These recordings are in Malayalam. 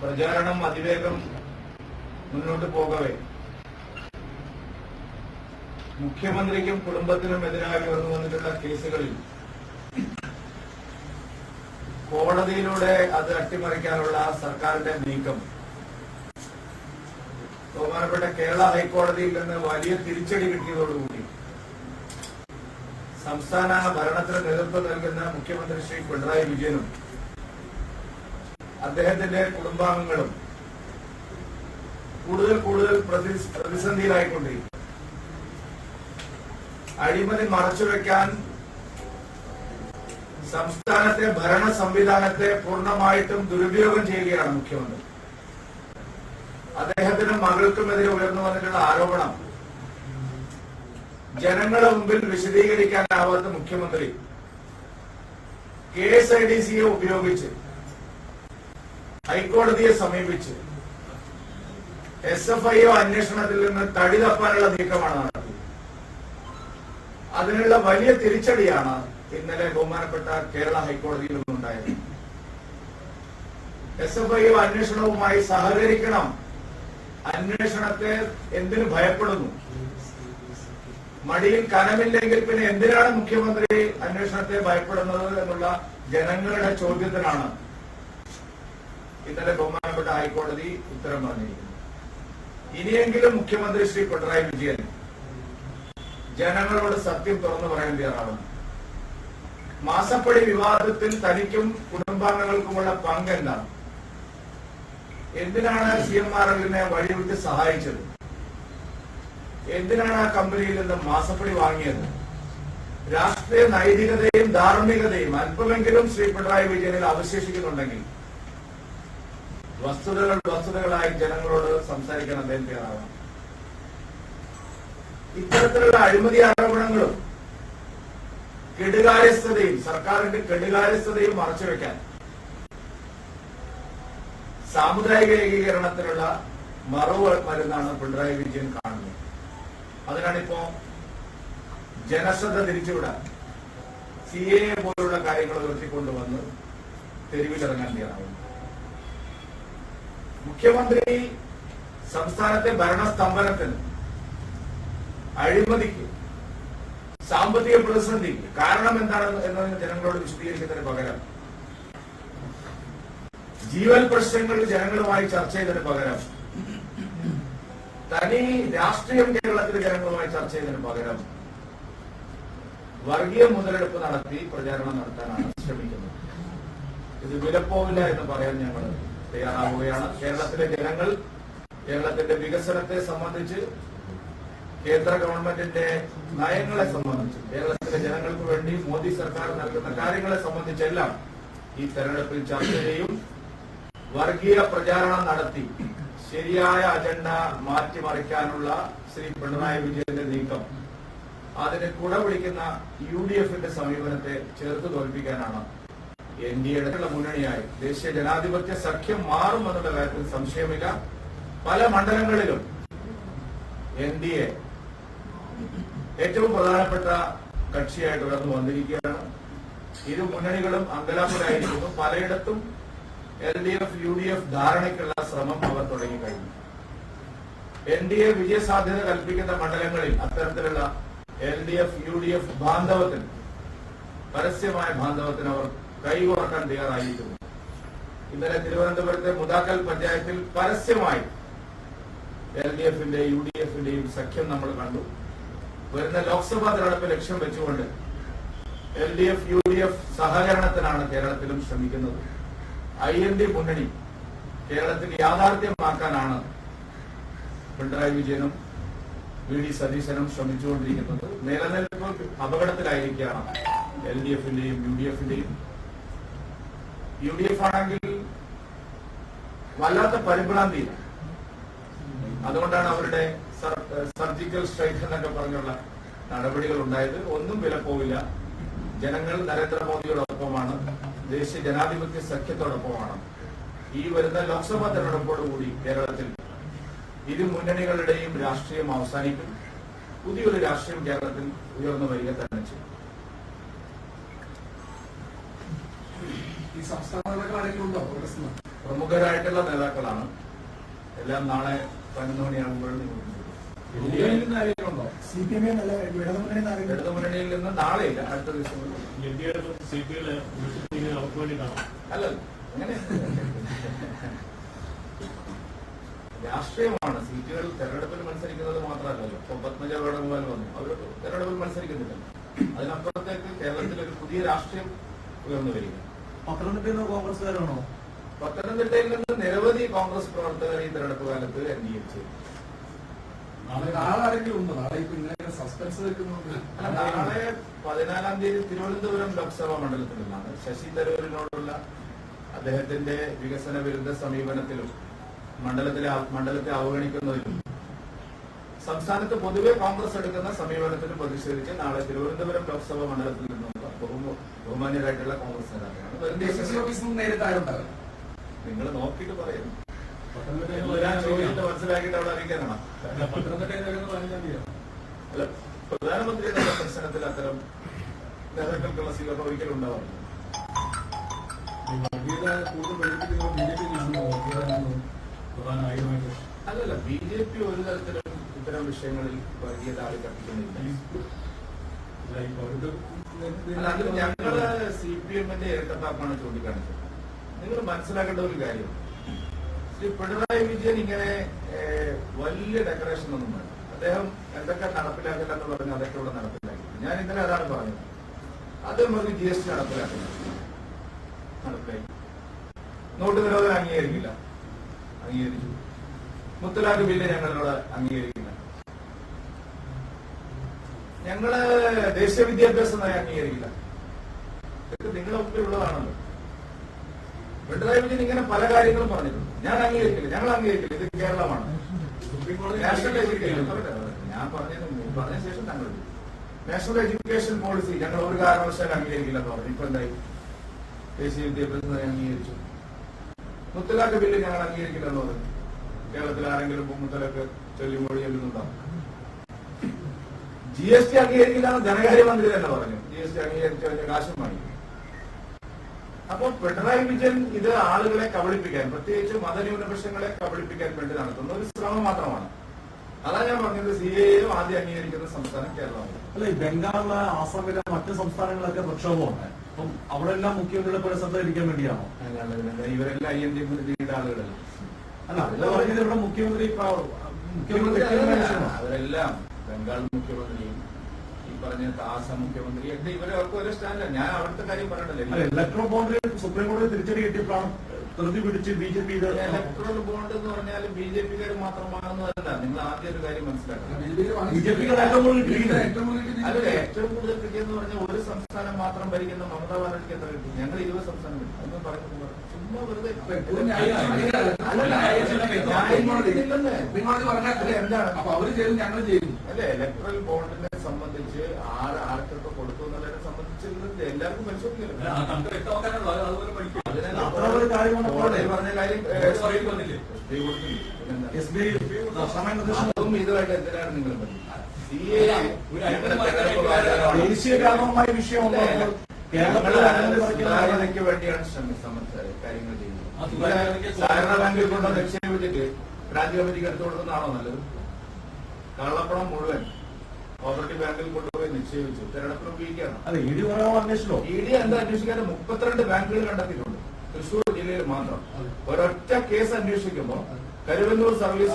പ്രചാരണം അതിവേഗം മുന്നോട്ട് പോകവേ. മുഖ്യമന്ത്രിക്കും കുടുംബത്തിനും എതിരായി ഉയർന്നു വന്നിട്ടുള്ള കേസുകളിൽ കോടതിയിലൂടെ അത് അട്ടിമറിക്കാനുള്ള സർക്കാരിന്റെ നീക്കം. ബഹുമാനപ്പെട്ട കേരള ഹൈക്കോടതിയിൽ നിന്ന് വലിയ തിരിച്ചടി കിട്ടിയതോടുകൂടി സംസ്ഥാന ഭരണത്തിന് നേതൃത്വം നൽകുന്ന മുഖ്യമന്ത്രി ശ്രീ പിണറായി വിജയനും അദ്ദേഹത്തിന്റെ കുടുംബാംഗങ്ങളും കൂടുതൽ കൂടുതൽ പ്രതി- പ്രതിസന്ധിയിലായിക്കൊണ്ടിരിക്കും അഴിമതി മറച്ചുവെക്കാൻ സംസ്ഥാനത്തെ ഭരണ സംവിധാനത്തെ പൂർണമായിട്ടും ദുരുപയോഗം ചെയ്യുകയാണ് മുഖ്യമന്ത്രി. അദ്ദേഹത്തിനും മകൾക്കുമെതിരെ ഉയർന്നു വന്നിട്ടുള്ള ആരോപണം ജനങ്ങളുടെ മുമ്പിൽ വിശദീകരിക്കാനാവാത്ത മുഖ്യമന്ത്രി. കെ എസ് ഐ ഡി സിയെ ഉപയോഗിച്ച് ഹൈക്കോടതിയെ സമീപിച്ച് എസ് എഫ് ഐ ഒ അന്വേഷണത്തിൽ നിന്ന് തടി തപ്പാനുള്ള നീക്കമാണ് നടത്തിയത്. അതിനുള്ള വലിയ തിരിച്ചടിയാണ് ഇന്നലെ ബഹുമാനപ്പെട്ട കേരള ഹൈക്കോടതിയിൽ നിന്നുണ്ടായത്. എസ് എഫ് ഐ ഒ അന്വേഷണവുമായി സഹകരിക്കണം. അന്വേഷണത്തെ എന്തിനു ഭയപ്പെടുന്നു? മടിയിൽ കനമില്ലെങ്കിൽ പിന്നെ എന്തിനാണ് മുഖ്യമന്ത്രി അന്വേഷണത്തെ ഭയപ്പെടുന്നത് എന്നുള്ള ജനങ്ങളുടെ ചോദ്യത്തിനാണ് ഇന്നലെ ബഹുമാനപ്പെട്ട ഹൈക്കോടതി ഉത്തരം പറഞ്ഞിരിക്കുന്നു. ഇനിയെങ്കിലും മുഖ്യമന്ത്രി ശ്രീ പിണറായി വിജയൻ ജനങ്ങളോട് സത്യം തുറന്നു പറയാൻ തയ്യാറാവണം. മാസപ്പടി വിവാദത്തിൽ തനിക്കും കുടുംബാംഗങ്ങൾക്കുമുള്ള പങ്ക് എന്താണ് എന്തിനാണ് സി എം ആർ എല്ലിനെ വഴിവിട്ട് സഹായിച്ചത്? എന്തിനാണ് ആ കമ്പനിയിൽ നിന്ന് മാസപ്പടി വാങ്ങിയത്? രാഷ്ട്രീയ നൈതികതയും ധാർമ്മികതയും അല്പമെങ്കിലും ശ്രീ പിണറായി വിജയനിൽ അവശേഷിക്കുന്നുണ്ടെങ്കിൽ വസ്തുതകൾ വസ്തുതകളായി ജനങ്ങളോട് സംസാരിക്കാൻ അദ്ദേഹം തയ്യാറാവണം. ഇത്തരത്തിലുള്ള അഴിമതി ആരോപണങ്ങളും കെടുകാര്യസ്ഥതയും സർക്കാരിന്റെ കെടുകാര്യസ്ഥതയും മറച്ചുവെക്കാൻ സാമുദായിക ഏകീകരണത്തിനുള്ള മറവ് മരുന്നാണ് പിണറായി വിജയൻ കാണുന്നത്. അതിനാണിപ്പോ ജനശ്രദ്ധ തിരിച്ചുവിടാൻ സി എ പോലുള്ള കാര്യങ്ങൾ ഉയർത്തിക്കൊണ്ടുവന്ന് തെരുവിലിറങ്ങാൻ തയ്യാറാവുന്നു മുഖ്യമന്ത്രി സംസ്ഥാനത്തെ ഭരണസ്തംഭനത്തിന് അഴിമതിക്ക് സാമ്പത്തിക പ്രതിസന്ധിക്ക് കാരണം എന്താണ് എന്നതിന് ജനങ്ങളോട് വിശദീകരിക്കുന്നതിന് പകരം ജീവൻ പ്രശ്നങ്ങൾ ജനങ്ങളുമായി ചർച്ച ചെയ്തതിന് പകരം തനി രാഷ്ട്രീയം കേരളത്തിലെ ജനങ്ങളുമായി ചർച്ച ചെയ്തതിന് പകരം വർഗീയ മുതലെടുപ്പ് നടത്തി പ്രചാരണം നടത്താനാണ് ശ്രമിക്കുന്നത്. ഇത് വിലപ്പോവില്ല എന്ന് പറയാൻ ഞങ്ങൾ തയ്യാറാവുകയാണ്. കേരളത്തിലെ ജനങ്ങൾ കേരളത്തിന്റെ വികസനത്തെ സംബന്ധിച്ച് കേന്ദ്ര ഗവൺമെന്റിന്റെ നയങ്ങളെ സംബന്ധിച്ച് കേരളത്തിലെ ജനങ്ങൾക്ക് വേണ്ടി മോദി സർക്കാർ നൽകുന്ന കാര്യങ്ങളെ സംബന്ധിച്ചെല്ലാം ഈ തെരഞ്ഞെടുപ്പിൽ ചർച്ച ചെയ്യും. വർഗീയ പ്രചാരണം നടത്തി. ശരിയായ അജണ്ട മാറ്റിമറിക്കാനുള്ള ശ്രീ പിണറായി വിജയന്റെ നീക്കം. അതിനെ കുട വിളിക്കുന്ന യു ഡി എഫിന്റെ സമീപനത്തെ ചേർത്ത് തോൽപ്പിക്കാനാണ് എൻ ഡി എയുടെ മുന്നണിയായി. ദേശീയ ജനാധിപത്യ സഖ്യം മാറുമെന്നുള്ള കാര്യത്തിൽ സംശയമില്ല. പല മണ്ഡലങ്ങളിലും എൻ ഡി എ ഏറ്റവും പ്രധാനപ്പെട്ട കക്ഷിയായിട്ട് ഉയർന്നു വന്നിരിക്കുകയാണ്. ഇരു മുന്നണികളും അങ്കലാപ്പിലായിരിക്കുന്നു പലയിടത്തും L D F U D F ധാരണയ്ക്കുള്ള ശ്രമം അവർ തുടങ്ങിക്കഴിഞ്ഞു എൻ ഡി എ വിജയസാധ്യത കൽപ്പിക്കുന്ന മണ്ഡലങ്ങളിൽ അത്തരത്തിലുള്ള L D F U D F ബാന്ധവത്തിന് പരസ്യമായ ബാന്ധവത്തിന് അവർ കൈകോർക്കാൻ തയ്യാറായിരിക്കുന്നു. ഇന്നലെ തിരുവനന്തപുരത്തെ മുതാക്കൽ പഞ്ചായത്തിൽ പരസ്യമായി എൽ ഡി എഫിന്റെ യു ഡി എഫിന്റെയും സഖ്യം നമ്മൾ കണ്ടു. വരുന്ന ലോക്സഭാ തെരഞ്ഞെടുപ്പ് ലക്ഷ്യം വെച്ചുകൊണ്ട് L D F U D F സഹകരണത്തിനാണ് കേരളത്തിലും ശ്രമിക്കുന്നത്. ഐ എൻ ഡി മുന്നണി കേരളത്തിൽ യാഥാർത്ഥ്യമാക്കാനാണ് പിണറായി വിജയനും വി ഡി സതീശനും ശ്രമിച്ചുകൊണ്ടിരിക്കുന്നത്. നിലനിൽപ്പ് അപകടത്തിലായിരിക്കുകയാണ് എൽ ഡി എഫിന്റെയും യു ഡി എഫിന്റെയും യു ഡി എഫ് ആണെങ്കിൽ വല്ലാത്ത പരിഭ്രാന്തിയില്ല. അതുകൊണ്ടാണ് അവരുടെ സർജിക്കൽ സ്ട്രൈക്ക് എന്നൊക്കെ പറഞ്ഞുള്ള നടപടികൾ ഉണ്ടായത്. ഒന്നും വില പോവില്ല. ജനങ്ങൾ നരേന്ദ്രമോദിയോടൊപ്പമാണ്. ദേശീയ ജനാധിപത്യ സഖ്യത്തോടൊപ്പമാണ്. ഈ വരുന്ന ലോക്സഭാ തെരഞ്ഞെടുപ്പോടുകൂടി കേരളത്തിൽ ഇരു മുന്നണികളുടെയും രാഷ്ട്രീയം അവസാനിക്കും പുതിയൊരു രാഷ്ട്രീയം കേരളത്തിൽ ഉയർന്നു വരിക തന്നെ ചെയ്യും. ഈ സംസ്ഥാന നേതാക്കൾ ആരെങ്കിലും ഉണ്ടോ കോൺഗ്രസിന് പ്രമുഖരായിട്ടുള്ള നേതാക്കളാണ്. എല്ലാം നാളെ പതിനൊന്ന് മണിയാകുമ്പോഴും സി പി എമ്മിൽ നല്ല ഇടതുമുന്നണി നാളെ നാളെയില്ല അടുത്ത ദിവസം. അല്ല അങ്ങനെ രാഷ്ട്രീയമാണ്. സീറ്റുകൾ തെരഞ്ഞെടുപ്പിൽ മത്സരിക്കുന്നത് മാത്രമല്ലല്ലോ. ഇപ്പൊ പത്മജ വേണുഗോപാൽ വന്നു. അവർ തെരഞ്ഞെടുപ്പിൽ മത്സരിക്കുന്നില്ല. അതിനപ്പുറത്തേക്ക് കേരളത്തിൽ ഒരു പുതിയ രാഷ്ട്രീയം ഉയർന്നു വരിക പത്തനംതിട്ടയിൽ നിന്ന് കോൺഗ്രസ്സുകാരാണോ? പത്തനംതിട്ടയിൽ നിന്ന് നിരവധി കോൺഗ്രസ് പ്രവർത്തകർ ഈ തെരഞ്ഞെടുപ്പ് കാലത്ത് അംഗീകരിച്ചു നാളെ നാളാരെങ്കിലും ഉണ്ടോ? നാളെ ഇപ്പൊ ഇങ്ങനെ സസ്പെൻസ് വെക്കുന്നുണ്ട്. അല്ല, നാളെ പതിനാലാം തീയതി തിരുവനന്തപുരം ലോക്സഭാ മണ്ഡലത്തിൽ നിന്നാണ് ശശി തരൂരിനോടുള്ള അദ്ദേഹത്തിന്റെ വികസന വിരുദ്ധ സമീപനത്തിലും മണ്ഡലത്തിലെ മണ്ഡലത്തെ അവഗണിക്കുന്നതിലും സംസ്ഥാനത്ത് പൊതുവെ കോൺഗ്രസ് എടുക്കുന്ന സമീപനത്തിൽ പ്രതിഷേധിച്ച് നാളെ തിരുവനന്തപുരം ലോക്സഭാ മണ്ഡലത്തിൽ നിന്നുള്ള ബഹുമ- ബഹുമാന്യരായിട്ടുള്ള കോൺഗ്രസ് നേതാക്കളാണ്. നിങ്ങൾ നോക്കിയിട്ട് പറയുന്നു മനസ്സിലാക്കിയിട്ട് അവിടെ അറിയിക്കാനാണ്? അല്ല, പ്രധാനമന്ത്രിയുടെ സന്ദർശനത്തിൽ അത്തരം നേതാക്കൾക്കുള്ള സ്വീകരണം ഒരിക്കലും ഉണ്ടാവാറില്ല. അല്ലല്ല ബി ജെ പി ഒരു തരത്തിലും ഇത്തരം വിഷയങ്ങളിൽ വർഗീയത ആളി കത്തിക്കുന്നില്ല. ഞങ്ങൾ സി പി എമ്മിന്റെ ഇരട്ടത്താപ്പാണ് ചൂണ്ടിക്കാണിച്ചത്. നിങ്ങൾ മനസ്സിലാക്കേണ്ട ഒരു കാര്യം. ശ്രീ പിണറായി വിജയൻ ഇങ്ങനെ വലിയ ഡെക്കറേഷൻ ഒന്നും വേണം അദ്ദേഹം എന്തൊക്കെ നടപ്പിലാക്കില്ല എന്ന് പറഞ്ഞു അതൊക്കെ ഇവിടെ നടപ്പിലാക്കി. ഞാൻ ഇന്നലെ അതാണ് പറഞ്ഞത്. അദ്ദേഹം ഒരു ജി എസ് ടി നടപ്പിലാക്കില്ല നടപ്പിലാക്കി. നോട്ട് നിരോധനം അംഗീകരിക്കില്ല. അംഗീകരിച്ചു. മുത്തലാഖ് ബില്ല് ഞങ്ങളിവിടെ അംഗീകരിക്കില്ല ഞങ്ങൾ ദേശീയ വിദ്യാഭ്യാസ നയം അംഗീകരിക്കില്ല. ഇതൊക്കെ നിങ്ങളുടെ മുമ്പിൽ ഉള്ളതാണല്ലോ പിണറായി വിജയൻ ഇങ്ങനെ പല കാര്യങ്ങളും പറഞ്ഞിട്ടുണ്ട്. ഞാൻ അംഗീകരിക്കില്ല. ഞങ്ങൾ അംഗീകരിക്കില്ല. ഇത് കേരളമാണ്. നാഷണൽ എഡ്യൂക്കേഷൻ ഞാൻ പറഞ്ഞത് പറഞ്ഞ ശേഷം ഞങ്ങൾ നാഷണൽ എഡ്യൂക്കേഷൻ പോളിസി ഞങ്ങൾ ഒരു കാരണവശാലും അംഗീകരിക്കില്ല പറഞ്ഞു. ഇപ്പൊ എന്തായി? ദേശീയ വിദ്യാഭ്യാസ നയം അംഗീകരിച്ചു. മുത്തലാഖ് ബില്ല് ഞങ്ങൾ അംഗീകരിക്കില്ല എന്ന് പറഞ്ഞു. കേരളത്തിൽ ആരെങ്കിലും മുത്തലാഖ് ചൊല്ലിമൊഴി ചൊല്ലുന്നുണ്ടാവും ജി എസ് ടി അംഗീകരിക്കില്ലെന്ന് ധനകാര്യമന്ത്രി തന്നെ പറഞ്ഞു. ജി എസ് ടി അംഗീകരിച്ചു കഴിഞ്ഞ കാശും വാങ്ങി. അപ്പൊ പിണറായി വിജയൻ ഇത് ആളുകളെ കബളിപ്പിക്കാൻ പ്രത്യേകിച്ച് മതന്യൂനപക്ഷങ്ങളെ കബളിപ്പിക്കാൻ വേണ്ടി നടത്തുന്ന ഒരു ശ്രമം മാത്രമാണ്. അതാ ഞാൻ പറഞ്ഞത് സി എയും ആദ്യം അംഗീകരിക്കുന്ന സംസ്ഥാനം കേരളമാണ്. അല്ല ഈ ബംഗാളിലെ ആസാമിലെ മറ്റ് സംസ്ഥാനങ്ങളൊക്കെ പ്രക്ഷോഭമുണ്ട്. അപ്പം അവിടെ എല്ലാം മുഖ്യമന്ത്രിയുടെ പരിസരത്ത് ഇരിക്കാൻ വേണ്ടിയാണോ? ഇവരെല്ലാം ഐ എൻ ഡി മുന്നിട്ട് ആളുകളല്ല. അല്ല അതിലെ പറഞ്ഞത് ഇവിടെ മുഖ്യമന്ത്രി മുഖ്യമന്ത്രി അവരെല്ലാം ബംഗാൾ മുഖ്യമന്ത്രിയും ഈ പറഞ്ഞ ആസാം മുഖ്യമന്ത്രി ഒക്കെ ഇവരൊക്കെ ഒരു സ്റ്റാൻഡാണ് ഞാൻ അവിടുത്തെ കാര്യം അല്ല ഇലക്ട്രോ ബോണ്ടിൽ സുപ്രീം കോടതി തിരിച്ചടി കിട്ടിയപ്പോഴാണ് ധൃതി പിടിച്ച് B J P electoral bond എന്ന് പറഞ്ഞാൽ ബി ജെ പിക്കാർ മാത്രമാണെന്നതല്ല നിങ്ങൾ ആദ്യം ഒരു കാര്യം മനസ്സിലാക്കണം. B J P? ഏറ്റവും കൂടുതൽ അല്ല? ഏറ്റവും കൂടുതൽ കിട്ടിയെന്ന് പറഞ്ഞാൽ ഒരു സംസ്ഥാനം മാത്രം ഭരിക്കുന്ന മമതാ ബാനർജിക്ക് എത്ര കിട്ടി? ഞങ്ങൾ ഇരുപത് സംസ്ഥാനം കിട്ടി അതൊന്നും പറയുന്നു ചുമ്മാ വെറുതെ എന്താണ്? അപ്പൊ അവർ ചെയ്തു ഞങ്ങൾ ചെയ്തു. അല്ലെ ഇലക്ട്രൽ ബോണ്ടിനെ സംബന്ധിച്ച് ആര് ആർക്കൊക്കെ കൊടുത്തു എന്നുള്ളതിനെ സംബന്ധിച്ച് ഇത് എല്ലാവർക്കും ദേശീയ വ്യാപകമായ വിഷയം കേരളത്തിലെ അനുമതി പറിക്കുന്ന സുതാര്യതയ്ക്ക് വേണ്ടിയാണ് കാര്യങ്ങൾ ചെയ്യുന്നത്. സഹകരണ ബാങ്കിൽ കൊണ്ട് നിക്ഷേപിച്ചിട്ട് ബ്രാഞ്ച് കമ്മിറ്റിക്ക് എടുത്തു കൊടുക്കുന്നതാണോ നല്ലത്? കള്ളപ്പണം മുഴുവൻ. കോപ്പറേറ്റീവ് ബാങ്കിൽ കൊണ്ടുപോയി നിക്ഷേപിച്ചു. തെരഞ്ഞെടുപ്പിന് ഉപയോഗിക്കുകയാണ് അല്ല ഇ ഡി പറയാൻ അന്വേഷിച്ചോ ഇ ഡി എന്താ അന്വേഷിക്കാതെ മുപ്പത്തിരണ്ട് ബാങ്കുകൾ കണ്ടെത്തിയിട്ടുണ്ട്. തൃശൂർ ജില്ലയിൽ മാത്രം. ഒരൊറ്റ കേസ് അന്വേഷിക്കുമ്പോ കരുവന്നൂർ സർവീസ്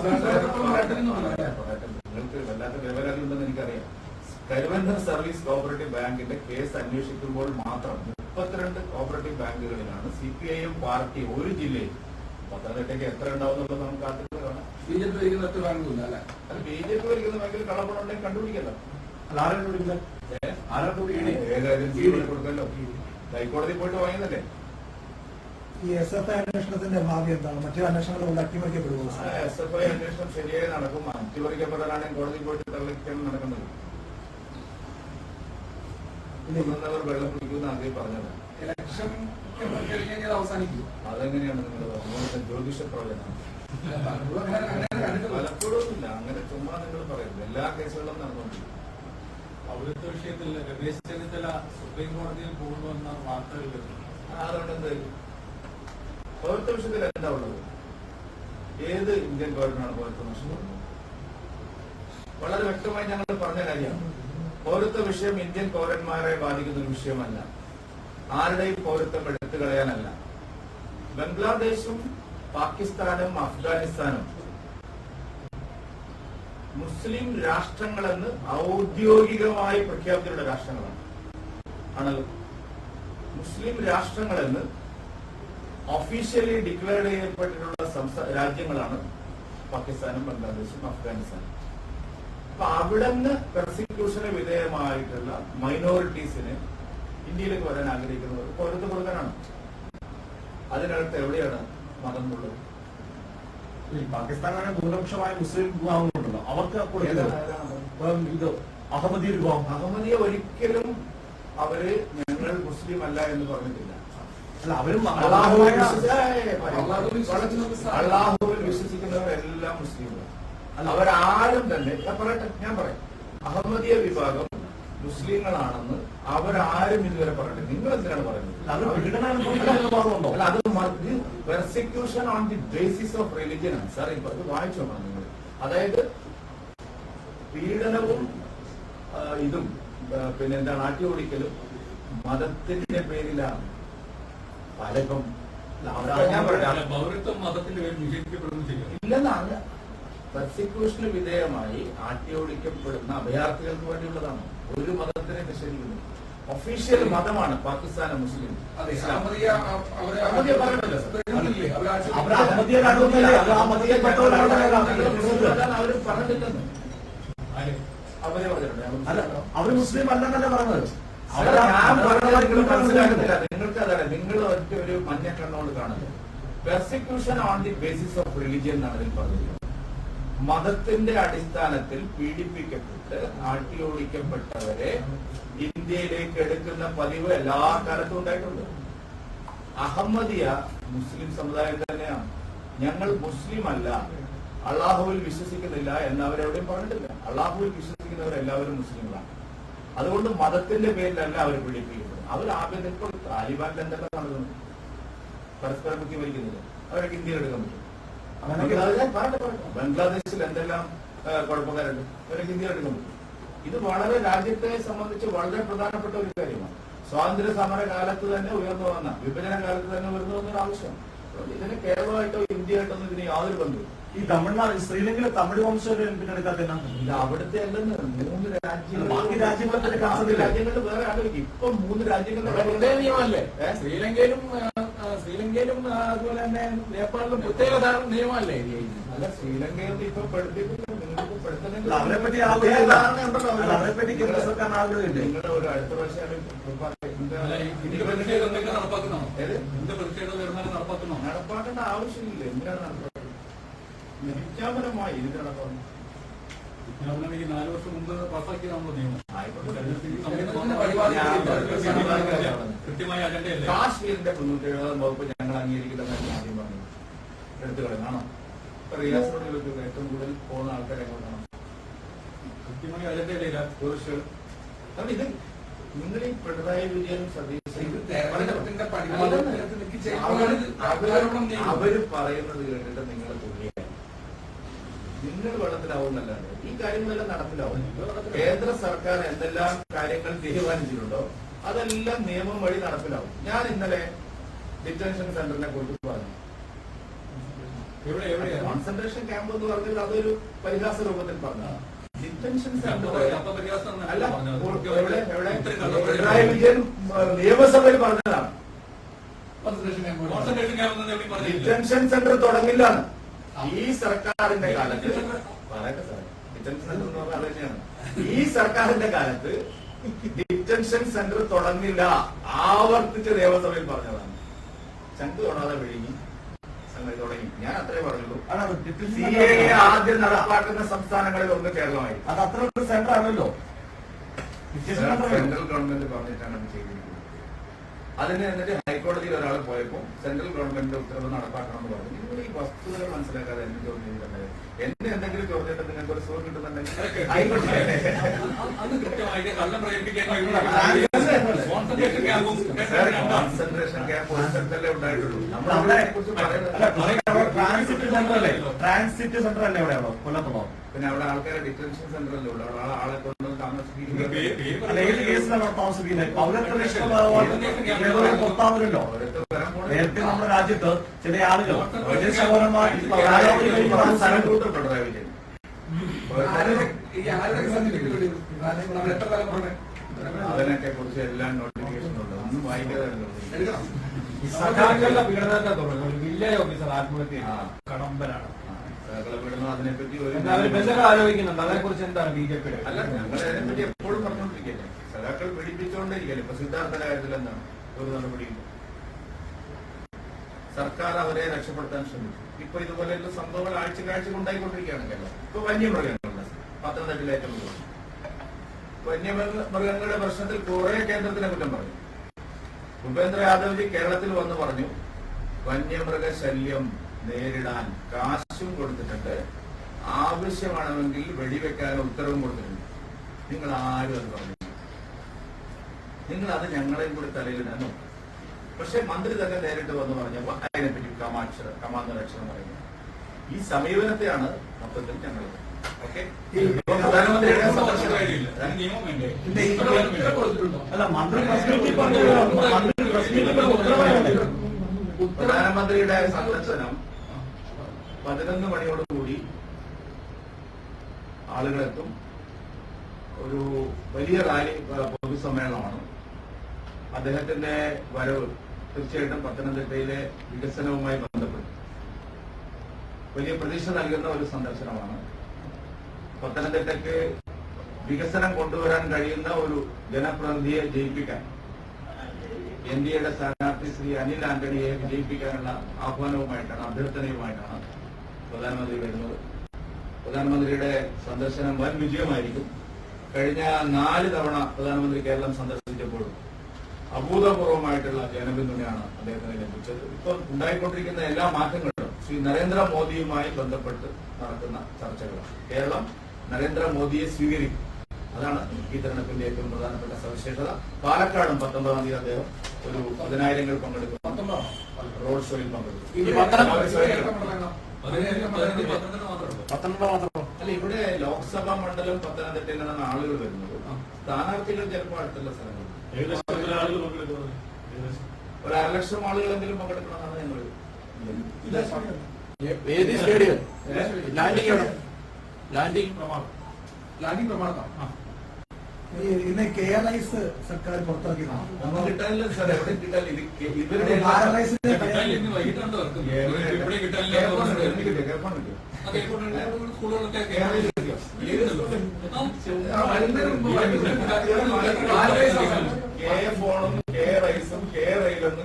നിങ്ങൾക്ക് വല്ലാത്ത വിവരങ്ങളുണ്ടെന്ന് എനിക്കറിയാം. കരുവന്നൂർ സർവീസ് കോപ്പറേറ്റീവ് ബാങ്കിന്റെ കേസ് അന്വേഷിക്കുമ്പോൾ മാത്രം മുപ്പത്തിരണ്ട് cooperative ബാങ്കുകളിലാണ് C P I M party ഒരു ജില്ലയിൽ പത്തനംതിട്ടയ്ക്ക് എത്ര ഉണ്ടാവും എന്നുള്ളത് നമുക്ക് കാണാം. ബി ജെ പി ഭരിക്കുന്ന ഒറ്റ ബാങ്കുമില്ല അല്ലെ? അത് ബി ജെ പി ഭരിക്കുന്ന ബാങ്കിൽ കള്ളപ്പണം ഉണ്ടെങ്കിൽ കണ്ടുപിടിക്കല്ലോ. വിളിക്കുന്നത് കൊടുക്കല്ലോ ഹൈക്കോടതി പോയിട്ട് വാങ്ങുന്നല്ലേ ഈ എസ് എഫ് ഐ അന്വേഷണത്തിന്റെ ഭാവി എന്താണ്? മറ്റു അന്വേഷണങ്ങൾ അട്ടിമറിക്കപ്പെടുമോ? എസ് എഫ് ഐ അന്വേഷണം ശരിയായി നടക്കും. അട്ടിമറിക്കപ്പെടാനാണെങ്കിൽ കോടതി പോയിട്ട് തള്ളിക്കാൻ നടക്കുന്നത്. വെള്ളം കുടിക്കുമെന്ന് ആദ്യം പറഞ്ഞത്. ഇലക്ഷൻ അവസാനിക്കും. അതെങ്ങനെയാണ് നിങ്ങളുടെ ജ്യോതിഷ പ്രവചനം. പലപ്പോഴും ഇല്ല അങ്ങനെ ചുമ്മാ നിങ്ങൾ പറയുന്നു എല്ലാ കേസുകളിലും നടന്നുകൊണ്ടിരിക്കും. പൗരത്വ വിഷയത്തിൽ രമേശ് ചെന്നിത്തല സുപ്രീം കോടതിയിൽ പോകുന്നുവെന്ന വാർത്തകൾ വരുന്നു അതുകൊണ്ട് എന്ത് പൗരത്വ വിഷയത്തിൽ എന്താ ഉള്ളത്? ഏത് ഇന്ത്യൻ പൗരനാണ് പൗരത്വ വിഷയം വളരെ വ്യക്തമായി ഞങ്ങൾ പറഞ്ഞ കാര്യമാണ്. പൗരത്വ വിഷയം ഇന്ത്യൻ പൗരന്മാരെ ബാധിക്കുന്ന ഒരു വിഷയമല്ല. ആരുടെയും പൗരത്വം എടുത്തു കളയാനല്ല. ബംഗ്ലാദേശും പാകിസ്ഥാനും അഫ്ഗാനിസ്ഥാനും മുസ്ലിം രാഷ്ട്രങ്ങളെന്ന് ഔദ്യോഗികമായി പ്രഖ്യാപിച്ചിട്ടുള്ള രാഷ്ട്രങ്ങളാണ്. ആണല്ലോ മുസ്ലിം രാഷ്ട്രങ്ങളെന്ന് ഒഫീഷ്യലി ഡിക്ലെയർ ചെയ്യപ്പെട്ടിട്ടുള്ള രാജ്യങ്ങളാണ് പാകിസ്ഥാനും ബംഗ്ലാദേശും അഫ്ഗാനിസ്ഥാനും. അപ്പൊ അവിടുന്ന് പെർസിക്യൂഷന് വിധേയമായിട്ടുള്ള മൈനോറിറ്റീസിന് ഇന്ത്യയിലേക്ക് വരാൻ ആഗ്രഹിക്കുന്നവർ പൗരത്വം കൊടുക്കാനാണ് അതിനകത്ത് എവിടെയാണ് മതം ഉള്ളത്? പാകിസ്ഥാനാണ് ഭൂരിപക്ഷമായ മുസ്ലിം വിഭാഗങ്ങളുണ്ടല്ലോ അവർക്ക് ഇത് അഹമ്മദീയ വിഭാഗം. അഹമ്മദിയ ഒരിക്കലും അവർ ഞങ്ങൾ മുസ്ലിം അല്ല എന്ന് പറഞ്ഞിട്ടില്ല. അല്ല അവരും അള്ളാഹുവിൽ വിശ്വസിക്കുന്നവരെല്ലാം മുസ്ലിങ്ങളാണ് അവരാരും തന്നെ ഞാൻ പറയട്ടെ ഞാൻ പറയാം. അഹമ്മദിയ വിഭാഗം മുസ്ലിങ്ങളാണെന്ന് അവരാരും ഇതുവരെ പറഞ്ഞില്ല നിങ്ങൾ എന്തിനാണ് പറയുന്നത്? അത് persecution on the basis of religion ആണ്. സാർ ഇപ്പൊ അത് വായിച്ചോ നിങ്ങൾ. അതായത് പീഡനവും ഇതും പിന്നെ എന്താണ് ആട്ടിയോടിക്കലും മതത്തിന്റെ പേരിലാണ് പലപ്പം പൗരത്വം മതത്തിന്റെ പേരിൽ നിഷേധിക്കപ്പെടുന്നു ഇല്ലെന്നാണ് പെർസിക്യൂഷന് വിധേയമായി ആട്ടിയോടിക്കപ്പെടുന്ന അഭയാർത്ഥികൾക്ക് വേണ്ടിയുള്ളതാണ്. ഒരു മതത്തിനെ നിഷേധിക്കുന്നു ഒഫീഷ്യൽ മതമാണ് പാകിസ്ഥാനെ മുസ്ലിം. അവരെ? അവരെ അവർ പറഞ്ഞിട്ടുണ്ട്. മുസ്ലിം. അവർ മുസ്ലിം അല്ലെന്നല്ലേ പറഞ്ഞത്? മനസ്സിലാക്കുന്നില്ല. നിങ്ങൾക്ക് അതാണ് നിങ്ങൾ ഒറ്റ ഒരു മഞ്ഞ കണ്ണോട് കാണുന്നത്. Persecution on the basis of religion എന്നാണ് ഇതിൽ പറഞ്ഞത് മതത്തിന്റെ അടിസ്ഥാനത്തിൽ പീഡിപ്പിക്കപ്പെട്ട് ആട്ടിയോടിക്കപ്പെട്ടവരെ ഇന്ത്യയിലേക്ക് എടുക്കുന്ന പതിവ് എല്ലാ കാലത്തും ഉണ്ടായിട്ടുണ്ട്. അഹമ്മദിയ മുസ്ലിം സമുദായം തന്നെയാണ്. ഞങ്ങൾ മുസ്ലിം അല്ല അള്ളാഹുവിൽ വിശ്വസിക്കുന്നില്ല എന്ന് അവരെവിടെയും പറഞ്ഞിട്ടില്ല. അള്ളാഹുവിൽ വിശ്വസിക്കുന്നവരെല്ലാവരും മുസ്ലിങ്ങളാണ്. അതുകൊണ്ട് മതത്തിന്റെ പേരിലല്ല അവർ പീഡിപ്പിക്കുന്നത്. അവർ ആഭ്യന്തര ഇപ്പോൾ താലിബാനിൽ എന്തൊക്കെ നടക്കുന്നു പരസ്പരം കുത്തി മരിക്കുന്നില്ല അവരൊക്കെ ഇന്ത്യയിൽ എടുക്കാൻ പറ്റും. ബംഗ്ലാദേശിൽ എന്തെല്ലാം കുഴപ്പക്കാരുണ്ട്? അവരൊക്കെ ഹിന്ദി എടുക്കുന്നു ഇത് വളരെ രാജ്യത്തെ സംബന്ധിച്ച് വളരെ പ്രധാനപ്പെട്ട ഒരു കാര്യമാണ്. സ്വാതന്ത്ര്യ സമര കാലത്ത് തന്നെ ഉയർന്നു വന്ന വിഭജന കാലത്ത് തന്നെ ഉയർന്നു വന്ന ഒരു ആവശ്യം ഇതിന് കേരളമായിട്ടോ ഇന്ത്യയായിട്ടോ ഇതിന് യാതൊരു ബന്ധവും ഈ തമിഴ്നാട് ശ്രീലങ്കയിലെ തമിഴ് വംശജരെ പിന്നെടുക്കാത്ത ഇത് അവിടുത്തെ അല്ലെന്ന് മൂന്ന് രാജ്യങ്ങൾ ബാക്കി രാജ്യങ്ങളെ. രാജ്യങ്ങളിൽ വേറെ ആലോചിക്കും. ഇപ്പൊ മൂന്ന് രാജ്യങ്ങളുടെ നിയമമല്ലേ? ശ്രീലങ്കയിലും അതുപോലെ തന്നെ നേപ്പാളിലും പ്രത്യേക ധാരണ നിയമമല്ലേ? അല്ല ശ്രീലങ്കയിൽ ഇപ്പൊ അവരെ പറ്റി ധാരണ ഉണ്ടല്ലോ അവരെ പറ്റി കേന്ദ്ര സർക്കാർ ആഗ്രഹമില്ല നിങ്ങളുടെ ഒരു അടുത്ത പ്രാവശ്യം നടപ്പാക്കേണ്ട ആവശ്യമില്ല. എന്തിനാണ് നടപ്പാക്കുന്നത് വിജ്ഞാപനമായി ഇത് നടപ്പാക്കുന്നത് വിജ്ഞാപനം ഈ നാല് വർഷം മുമ്പ് നിയമം. ആയിക്കോട്ടെ. തെരഞ്ഞെടുപ്പിന്റെ പരിപാടി കൃത്യമായ അജണ്ടയല്ലേ? കാശ്മീരിന്റെ മുന്നൂറ്റി എഴുപതാം വകുപ്പ് ഞങ്ങൾ അംഗീകരിക്കില്ലെന്നാണ് ഞാൻ ആദ്യം പറഞ്ഞു എടുത്തു കളയണം ഇപ്പൊ റിയാസിനോട് ഏറ്റവും കൂടുതൽ പോകുന്ന ആൾക്കാരെ കൊണ്ടാണ് കൃത്യമായി അതിന്റെ ടൂറിസ്റ്റുകൾ കാരണം ഇത് നിങ്ങൾ ഈ പിണറായി വിജയൻ ഇത് അവർ പറയുന്നത് കേട്ടിട്ട് നിങ്ങൾ നിങ്ങൾ വെള്ളത്തിലാവുന്നല്ലാണ്ട് ഈ കാര്യങ്ങളെല്ലാം നടപ്പിലാവും. കേന്ദ്ര സർക്കാർ എന്തെല്ലാം കാര്യങ്ങൾ തീരുമാനിച്ചിട്ടുണ്ടോ? അതെല്ലാം നിയമം വഴി നടപ്പിലാവും. ഞാൻ ഇന്നലെ ഡിറ്റൻഷൻ സെന്ററിനെ കുറിച്ച് പറഞ്ഞു കോൺസെൻട്രേഷൻ ക്യാമ്പ് എന്ന് പറഞ്ഞാൽ അതൊരു പരിഹാസ രൂപത്തിൽ പറഞ്ഞു ഡിറ്റൻഷൻ സെന്റർ അല്ല. പിണറായി വിജയൻ നിയമസഭയിൽ പറഞ്ഞതാണ്. ഡിറ്റൻഷൻ സെന്റർ തുടങ്ങില്ല ഈ സർക്കാരിന്റെ കാലത്ത് പറയട്ടെ സാറേ. ഡിറ്റൻഷൻ സെന്റർ എന്ന് പറഞ്ഞാൽ തന്നെയാണ്. ഈ സർക്കാരിന്റെ കാലത്ത് ഡിറ്റൻഷൻ സെന്റർ തുടങ്ങില്ല. ആവർത്തിച്ച് നിയമസഭയിൽ പറഞ്ഞതാണ്. ചങ്ക് തൊടാതെ വിഴുങ്ങി സംഗതി തുടങ്ങി. ഞാൻ അത്രേ പറഞ്ഞുള്ളൂ. അതാണ് സി എ ആദ്യം നടപ്പാക്കുന്ന സംസ്ഥാനങ്ങളിൽ ഒന്ന് കേരളമായി അത് അത്ര ഒരു സെന്റർ ആണല്ലോ. സെൻട്രൽ ഗവൺമെന്റ് പറഞ്ഞിട്ടാണ് അത് ചെയ്തിരിക്കുന്നത്. അതിന് എന്നിട്ട് ഹൈക്കോടതിയിൽ ഒരാൾ പോയപ്പോൾ സെൻട്രൽ ഗവൺമെന്റ് ഉത്തരവ് നടപ്പാക്കണമെന്ന് പറഞ്ഞു. നിങ്ങൾ ഈ വസ്തുതകൾ മനസ്സിലാക്കാതെ എന്നെ ചോദ്യം ചെയ്തിട്ടുണ്ടായത് എന്നെ എന്തെങ്കിലും ചോദിച്ചിട്ട് നിങ്ങൾക്ക് ഒരു സുഖം കിട്ടുന്നുണ്ടെങ്കിൽ അല്ല, ട്രാൻസിറ്റ് സെന്റർ അല്ലേ ട്രാൻസിറ്റ് സെന്റർ അല്ലേ അവിടെ കൊല്ലത്തുള്ളോ പിന്നെ അവിടെ ആൾക്കാരെ ഡിറ്റൻഷൻ സെന്ററല്ലേ ഉള്ളൂ അവിടെ ആളെ- കൊണ്ട് താമസിപ്പിക്കുന്നത് അല്ല ഏത് കേസിലാണ് അവിടെ താമസിക്കുന്നത് പൗരത്വ നേരത്തെ നമ്മുടെ രാജ്യത്ത് ചില ആളുകൾ വന്ന സ്ഥലം കൂട്ടം പിണറായി വിജയൻ ഈ എത്ര അതിനൊക്കെ കുറിച്ച് എല്ലാം നോട്ടിഫിക്കേഷൻ ഉണ്ട്. ഒന്നും വായിക്കാതെ എടുക്കണം. സഖാക്കളുടെ പീഡനത്തെ തുടർന്ന് ഒരു വില്ലേജ് ഓഫീസർ ആത്മഹത്യ അതിനെപ്പറ്റി ഒരു ബന്ധങ്ങൾ ആലോചിക്കുന്നുണ്ട്. എന്താണ് ബി ജെ പിയുടെ അല്ല ഞങ്ങൾ അതിനെപ്പറ്റി എപ്പോഴും പറഞ്ഞുകൊണ്ടിരിക്കുകയല്ലേ സഖാക്കൾ പീഡിപ്പിച്ചുകൊണ്ടിരിക്കുകയല്ലേ ഇപ്പൊ സിദ്ധാർത്ഥന്റെ കാര്യത്തിൽ എന്താണ് ഒരു നടപടിയില്ല സർക്കാർ അവരെ രക്ഷപ്പെടുത്താൻ ശ്രമിച്ചു. ഇപ്പൊ ഇതുപോലെയുള്ള സംഭവങ്ങൾ ആഴ്ച കാഴ്ച ഉണ്ടായിക്കൊണ്ടിരിക്കുകയാണ് കേരളം ഇപ്പൊ വന്യമൃഗങ്ങളുടെ പത്തനംതിട്ടയിലേറ്റവും വന്യമൃഗങ്ങളുടെ പ്രശ്നത്തിൽ കുറെ കേന്ദ്രത്തിനെ കുറ്റം പറഞ്ഞു. ഭൂപേന്ദ്ര യാദവ്ജി കേരളത്തിൽ വന്ന് പറഞ്ഞു വന്യമൃഗ ശല്യം നേരിടാൻ കാശും കൊടുത്തിട്ടുണ്ട്. ആവശ്യമാണെങ്കിൽ വെടിവെക്കാൻ ഉത്തരവും കൊടുത്തിട്ടുണ്ട്. നിങ്ങൾ ആരും അത് പറഞ്ഞു നിങ്ങൾ അത് ഞങ്ങളെയും കൂടി തലയിൽ നിന്നു പക്ഷെ മന്ത്രി തന്നെ നേരിട്ട് വന്ന് പറഞ്ഞപ്പോൾ അതിനെപ്പറ്റി കമാക്ഷര കമാന്തരക്ഷരം പറയുന്നത് ഈ സമീപനത്തെയാണ് മൊത്തത്തിൽ ഞങ്ങൾ ഓക്കെ? പ്രധാനമന്ത്രിയുടെ സന്ദർശനം പ്രധാനമന്ത്രിയുടെ സന്ദർശനം പതിനൊന്ന് മണിയോടുകൂടി ആളുകളെത്തും. ഒരു വലിയ റാലി പൊതുസമ്മേളനമാണ്. അദ്ദേഹത്തിന്റെ വരവ് തീർച്ചയായിട്ടും പത്തനംതിട്ടയിലെ വികസനവുമായി ബന്ധപ്പെട്ട് വലിയ പ്രതീക്ഷ നൽകുന്ന ഒരു സന്ദർശനമാണ്. പത്തനംതിട്ടയ്ക്ക് വികസനം കൊണ്ടുവരാൻ കഴിയുന്ന ഒരു ജനപ്രതിനിധിയെ ജയിപ്പിക്കാൻ എൻ ഡി എയുടെ സ്ഥാനാർത്ഥി ശ്രീ അനിൽ ആന്റണിയെ വിജയിപ്പിക്കാനുള്ള ആഹ്വാനവുമായിട്ടാണ് അഭ്യർത്ഥനയുമായിട്ടാണ് പ്രധാനമന്ത്രി വരുന്നത്. പ്രധാനമന്ത്രിയുടെ സന്ദർശനം വൻ വിജയമായിരിക്കും. കഴിഞ്ഞ നാല് തവണ പ്രധാനമന്ത്രി കേരളം സന്ദർശിച്ചപ്പോഴും അഭൂതപൂർവമായിട്ടുള്ള ജനപിന്തുണയാണ് അദ്ദേഹത്തിന് ലഭിച്ചത്. ഇപ്പൊ ഉണ്ടായിക്കൊണ്ടിരിക്കുന്ന എല്ലാ മാറ്റങ്ങളും ശ്രീ നരേന്ദ്രമോദിയുമായി ബന്ധപ്പെട്ട് നടക്കുന്ന ചർച്ചകളാണ്. കേരളം നരേന്ദ്രമോദിയെ സ്വീകരിക്കും. അതാണ് ഈ തെരഞ്ഞെടുപ്പിന്റെ ഏറ്റവും പ്രധാനപ്പെട്ട സവിശേഷത. പാലക്കാടും പത്തൊമ്പതാം തീയതി അദ്ദേഹം ഒരു പതിനായിരങ്ങൾ പങ്കെടുക്കും. റോഡ് ഷോയിൽ പങ്കെടുക്കും. പത്തനംതിട്ട മാത്രമേ അല്ല ഇവിടെ ലോക്സഭാ മണ്ഡലം പത്തനംതിട്ടയിൽ നിന്നാണ് ആളുകൾ വരുന്നത്. സ്ഥാനാർത്ഥികൾ ചിലപ്പോൾ അടുത്തുള്ള ഏകദേശം ഒരു അരലക്ഷം ആളുകളെങ്കിലും പങ്കെടുക്കണമെന്നാണ് ഞങ്ങൾ ഏത് സ്റ്റേഡിയം? ലാൻഡിംഗ് ലാൻഡിംഗ് പ്രമാണം. ലാൻഡിംഗ് പ്രമാണം ഇന്ന് കെ എൽ ഐസ് സർക്കാർ പുറത്തിറക്കിയതാണ്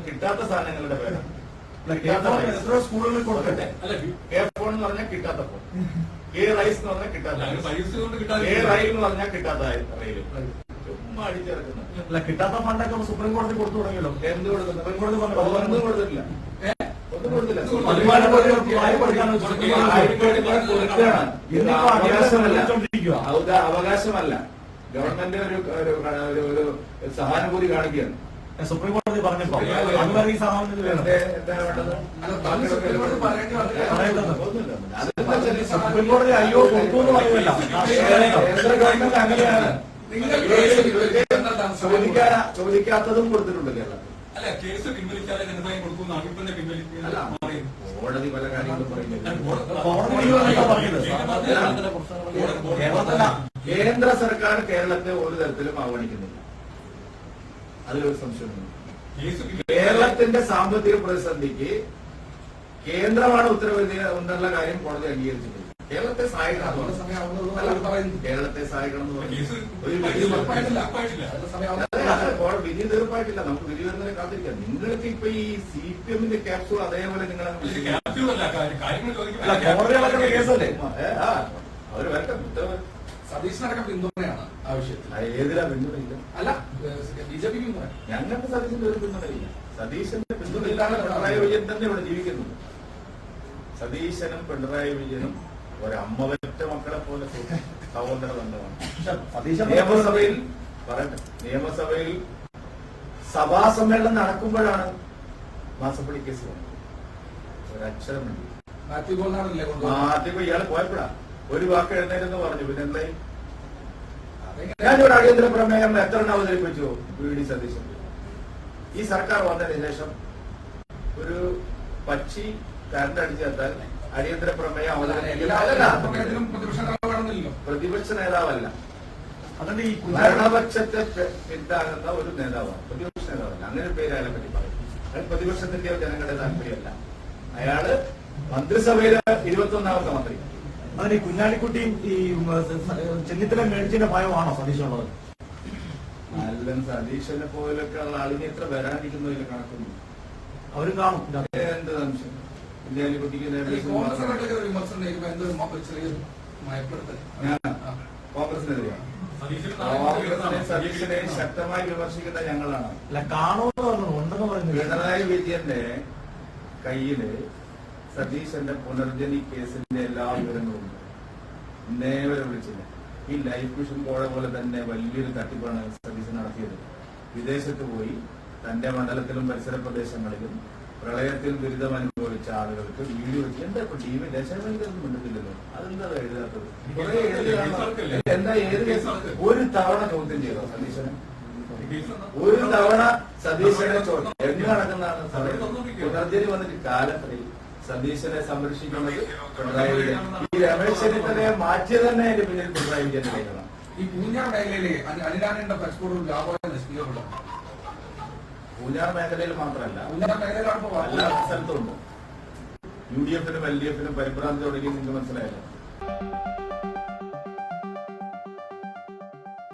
കിട്ടാത്ത സാധനങ്ങളുടെ പേരാണ് എത്രയോ സ്കൂളുകളിൽ കൊടുക്കട്ടെ കെ ഫോൺ എന്ന് പറഞ്ഞാൽ കിട്ടാത്ത ഫോൺ കെ റൈസ് എന്ന് പറഞ്ഞാൽ കിട്ടാത്ത എ റൈൽ എന്ന് പറഞ്ഞാൽ കിട്ടാത്ത റെയിൽ ചുമ്മാ അടിച്ചിറക്കുന്നത് അല്ല കിട്ടാത്ത ഫണ്ടൊക്കെ സുപ്രീം കോടതി കൊടുത്തു തുടങ്ങിയല്ലോ. എന്ത് കൊടുക്കുന്നു സുപ്രീം കോടതി പറഞ്ഞു ഒന്നും കൊടുത്തില്ല ഒന്നും അവകാശമല്ല. ഗവൺമെന്റ് ഒരു സഹാനുഭൂതി കാണിക്കുകയാണ്. സുപ്രീം കോടതി പറഞ്ഞപ്പോ അന്ന് ഈ തമിഴ് സുപ്രീം കോടതി അയ്യോ കൊടുത്തു എന്ന് പറയുമല്ല കേന്ദ്ര ഗവൺമെന്റ് അങ്ങനെയാണ് ചോദിക്കാത്തതും കൊടുത്തിട്ടുണ്ട് കേരളത്തിൽ അല്ല കേസ് പിൻവലിക്കാതെ കൊടുക്കുന്ന അഭിപ്രായം മാറി കോടതി പല കാര്യങ്ങളും പറയുന്നില്ല കേരളത്തില കേന്ദ്ര സർക്കാർ കേരളത്തെ ഒരു തരത്തിലും അവഗണിക്കുന്നില്ല അതിലൊരു സംശയമുണ്ട് കേരളത്തിന്റെ സാമ്പത്തിക പ്രതിസന്ധിക്ക് കേന്ദ്രമാണ് ഉത്തരവാദി എന്നുള്ള കാര്യം കോടതി അംഗീകരിച്ചിട്ടുണ്ട് കേരളത്തെ സഹായിക്കണം പറയുന്നു. കേരളത്തെ സഹായിക്കണം എന്ന് പറഞ്ഞു. വിധി കോടതി വിധി തീർപ്പായിട്ടില്ല. നമുക്ക് വിധി വരുന്നതിനെ കാത്തിരിക്കാം. നിങ്ങൾക്ക് ഇപ്പൊ ഈ സി പി എമ്മിന്റെ ക്യാപ്സൂൾ അതേപോലെ നിങ്ങൾ ഇത് ക്യാപ്സ്യൂളല്ല കാര്യം കാര്യങ്ങൾ അല്ല കോടതി അളക്കുന്ന കേസല്ലേ? അവർ വരട്ടെ. സതീശനടക്കം പിന്തുണയാണ് ആവശ്യത്തിൽ ഏതിലാ പിന്തുണയില്ല? അല്ല ബി ജെ പിക്ക് ഞങ്ങൾക്ക് സതീശന്റെ ഒരു പിന്തുണയില്ല സതീശന്റെ പിന്തുണയിലാണ് പിണറായി വിജയൻ തന്നെ ഇവിടെ ജീവിക്കുന്നത് സതീശനും പിണറായി വിജയനും ഒരമ്മ പെറ്റ മക്കളെ പോലെ സഹോദര ബന്ധമാണ്. നിയമസഭയിൽ പറയട്ടെ നിയമസഭയിൽ സഭാ സമ്മേളനം നടക്കുമ്പോഴാണ് മാസപ്പള്ളി കേസ് വന്നത്. ഒരക്ഷരമുണ്ട് മാധ്യമ ഇയാൾ പോയപ്പോഴാ. ഒരു വാക്ക് എഴുന്നേരെന്ന് പറഞ്ഞു. പിന്നെ എന്തായി? ഞാനൊരു അടിയന്തര പ്രമേയം എത്ര എണ്ണം അവതരിപ്പിച്ചു? V D Satheesan. ഈ സർക്കാർ വന്നതിന് ശേഷം ഒരു പക്ഷി കരണ്ട് ചേർത്താൽ അടിയന്തര പ്രമേയം സമയത്തിലും പ്രതിപക്ഷ നേതാവല്ല. അതുകൊണ്ട് ഈ കുഞ്ഞാലി ഭരണപക്ഷത്തെ പിന്താകുന്ന ഒരു നേതാവാണ്. പ്രതിപക്ഷ നേതാവല്ല. അങ്ങനെ ഒരു പേര് അയാളെ പറ്റി പറയും. അയാൾ പ്രതിപക്ഷത്തിന്റെയോ ജനങ്ങളുടെ താല്പര്യമല്ല. അയാൾ മന്ത്രിസഭയിലെ ഇരുപത്തി ഒന്നാമത്തെ മന്ത്രി അതിന് ഈ കുഞ്ഞാലിക്കുട്ടിയും ഈ ചെന്നിത്തല മേടിച്ചതിന്റെ ഭയമാണോ സതീശുള്ളത് അല്ല സതീശനെ പോലൊക്കെ ഉള്ള ആളിനെ എത്ര വരാനിരിക്കുന്നതിൽ കണക്കുന്നു അവരും കാണും. എന്ത് സംശയം? കുഞ്ഞാലിക്കുട്ടിക്ക്. കോൺഗ്രസിനെതിരെയാണ് സതീശനെ ശക്തമായി വിമർശിക്കുന്ന ഞങ്ങളാണ്. അല്ല കാണുമെന്ന് പറഞ്ഞു ഉണ്ടെന്ന് പറയുന്നില്ല പിണറായി വിജയന്റെ കയ്യിൽ സതീശന്റെ പുനർജനി കേസിന്റെ എല്ലാ വിവരങ്ങളും ഉണ്ട്. നേവരെ വിളിച്ചില്ല. ഈ ലൈഫ് മിഷൻ പോയ പോലെ തന്നെ വലിയൊരു തട്ടിപ്പാണ് സതീശൻ നടത്തിയത്. വിദേശത്ത് പോയി തന്റെ മണ്ഡലത്തിലും പരിസര പ്രദേശങ്ങളിലും പ്രളയത്തിൽ ദുരിതം അനുഭവിച്ച ആളുകൾക്ക് വീഡിയോ വെച്ച് എന്താ ഇപ്പൊ ടീമിൽ വി ഉണ്ടെന്നില്ലല്ലോ അതെന്താ എഴുതാത്തത്? എന്താ ഏത് കേസ്? ഒരു തവണ ചോദ്യം ചെയ്തോ സതീശനെ? ഒരു തവണ സതീശനെ ചോദ്യം. എന്ന് നടക്കുന്നതാണ് സമയത്ത് പുനർജനി വന്നിട്ട് കാലത്രയും സതീശനെ സംരക്ഷിക്കുന്നത് പിണറായി വിജയൻ. ഈ രമേശ് ചെന്നിത്തലയെ മാറ്റിയത് തന്നെ അതിന്റെ പിന്നിൽ പിണറായി വിജയൻ കഴിക്കണം ഈ പൂഞ്ഞാർ മേഖലയിലെ അനിലാനിന്റെ പച്ചക്കൂടും വ്യാപാരം നശിപ്പിക്കപ്പെടും പൂഞ്ഞാർ മേഖലയിൽ മാത്രമല്ല പൂഞ്ഞാർ മേഖലയിലാണ് എല്ലാ. സ്ഥലത്തും ഉണ്ട്. യു ഡി എഫിനും എൽ ഡി എഫിനും പരിഭ്രാന്തി തുടങ്ങി നിങ്ങൾക്ക് മനസ്സിലായല്ലോ.